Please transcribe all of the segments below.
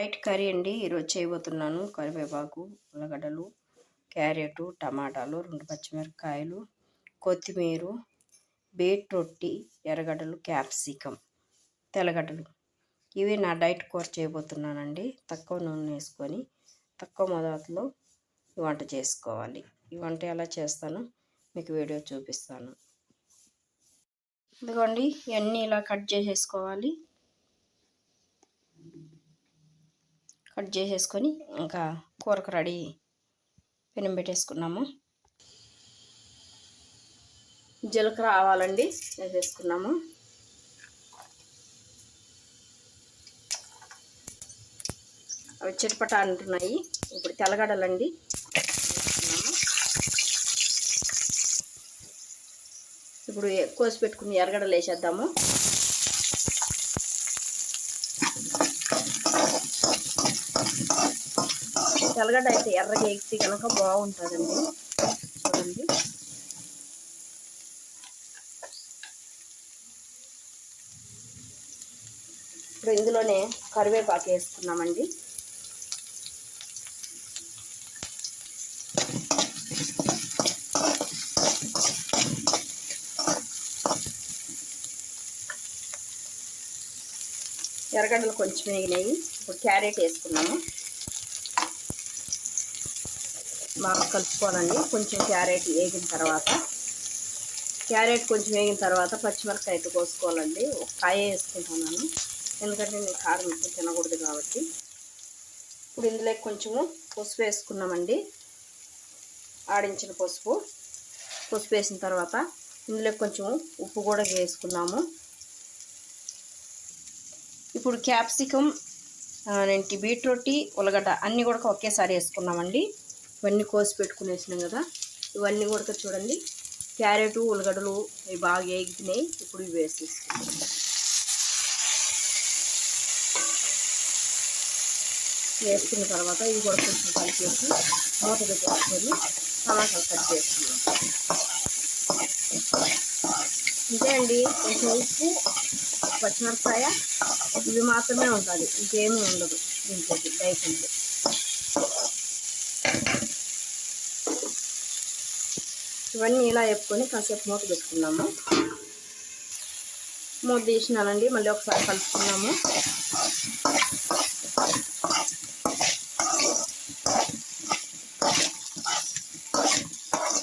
Diet curry అండి. ఈరోజు చేయబోతున్నాను కరివేపాకు ఉల్లగడ్డలు క్యారెట్ టమాటాలు రెండు పచ్చిమిరపకాయలు కొత్తిమీర బీట్రొట్టి ఎర్రగడ్డలు క్యాప్సికమ్ తెల్లగడ్డలు. ఇవి నా డైట్ కూర చేయబోతున్నానండి. తక్కువ నూనె వేసుకొని తక్కువ మొదట్లో ఈ వంట చేసుకోవాలి. ఈ వంట ఎలా చేస్తానో మీకు వీడియో చూపిస్తాను. ఇదిగోండి ఇవన్నీ ఇలా కట్ చేసేసుకోవాలి. కట్ చేసేసుకొని ఇంకా కూరకు రెడీ పెనం పెట్టేసుకున్నాము. జీలకర్ర ఆవాలండి వేసేసుకున్నాము. అవి చిటపట అంటున్నాయి. ఇప్పుడు తెల్లగడలండి ఇప్పుడు కోసి పెట్టుకుని ఎర్రగడలు వేసేద్దాము. తెల్లగడ్డ అయితే ఎర్రగా ఎక్కి కనుక బాగుంటుందండి. చూడండి. ఇప్పుడు ఇందులోనే కరివేపాకు వేసుకున్నామండి ఎర్రగడ్డలు కొంచెం వేగినాయి. ఇప్పుడు క్యారెట్ వేసుకున్నాము బాగా కలుపుకోవాలండి. కొంచెం క్యారెట్ వేగిన తర్వాత. క్యారెట్ కొంచెం వేగిన తర్వాత పచ్చిమిరపకాయ అయితే కోసుకోవాలండి. ఒక కాయ వేసుకుంటున్నాను ఎందుకంటే నేను కారం ఎక్కువ తినకూడదు కాబట్టి. ఇప్పుడు ఇందులో కొంచెము పసుపు వేసుకున్నామండి. ఆడించిన పసుపు. పసుపు వేసిన తర్వాత ఇందులో కొంచెం ఉప్పు కూడా వేసుకున్నాము. ఇప్పుడు క్యాప్సికమ్ ఏంటి బీట్రూట్ ఉల్లగడ్డ అన్నీ కూడా ఒకేసారి వేసుకున్నామండి. ఇవన్నీ కోసి పెట్టుకునేసినాం కదా. ఇవన్నీ కూడా చూడండి. క్యారెట్ ఉల్లగడ్డలు అవి బాగా వేగినాయి ఇప్పుడు ఇవి వేసేసుకుంటాం వేసుకున్న తర్వాత ఇవి కూడా కొంచెం కలిపేసి మూత పెట్టేసుకొని టమాటాలు కట్ చేసుకున్నాం ఇంతే అండి. కొంచెం ఉప్పు పచ్చిమిరపకాయ ఇవి మాత్రమే ఉంటుంది ఇంకేమీ ఉండదు దీంట్లోకి. డైట్ ఇవన్నీ ఇలా వేపుకొని కాసేపు మూత పెట్టుకున్నాము. మూత తీసినానండి మళ్ళీ ఒకసారి కలుపుకున్నాము.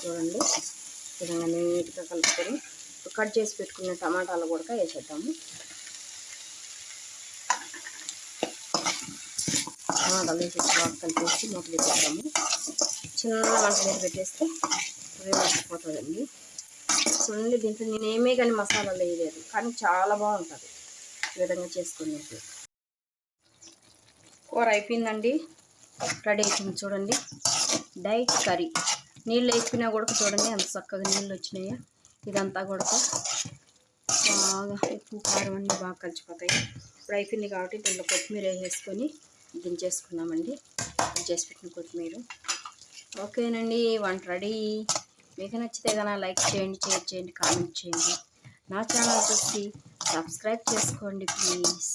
చూడండి విధంగా నీట్గా కలుపుకొని కట్ చేసి పెట్టుకున్న టమాటాలు కూడా వేసేద్దాము. టమాటాలు వేసి కలిపేసి మూత పెట్టేస్తాము చిన్న మంట మీద పెట్టేస్తే వేసిపోతుందండి చూడండి దీంట్లో నేనేమే కానీ మసాలాలు వేయలేదు. కానీ చాలా బాగుంటుంది. ఈ విధంగా చేసుకునేది. కూర అయిపోయిందండి. రెడీ అయిపోయింది చూడండి. Diet curry. నీళ్ళు వేసిపోయినా కూడా చూడండి ఎంత చక్కగా నీళ్ళు వచ్చినాయో. ఇదంతా కూడా బాగా ఉప్పు కారం అన్నీ బాగా కలిసిపోతాయి. ఇప్పుడు అయిపోయింది కాబట్టి దీంట్లో కొత్తిమీర వేసేసుకొని దించేసుకున్నామండి చేసి పెట్టిన కొత్తిమీర. ఓకేనండి వంట రెడీ. మీకు నచ్చితే కనుక లైక్ చేయండి షేర్ చేయండి కామెంట్ చేయండి. నా ఛానల్ చూసి సబ్స్క్రైబ్ చేసుకోండి ప్లీజ్.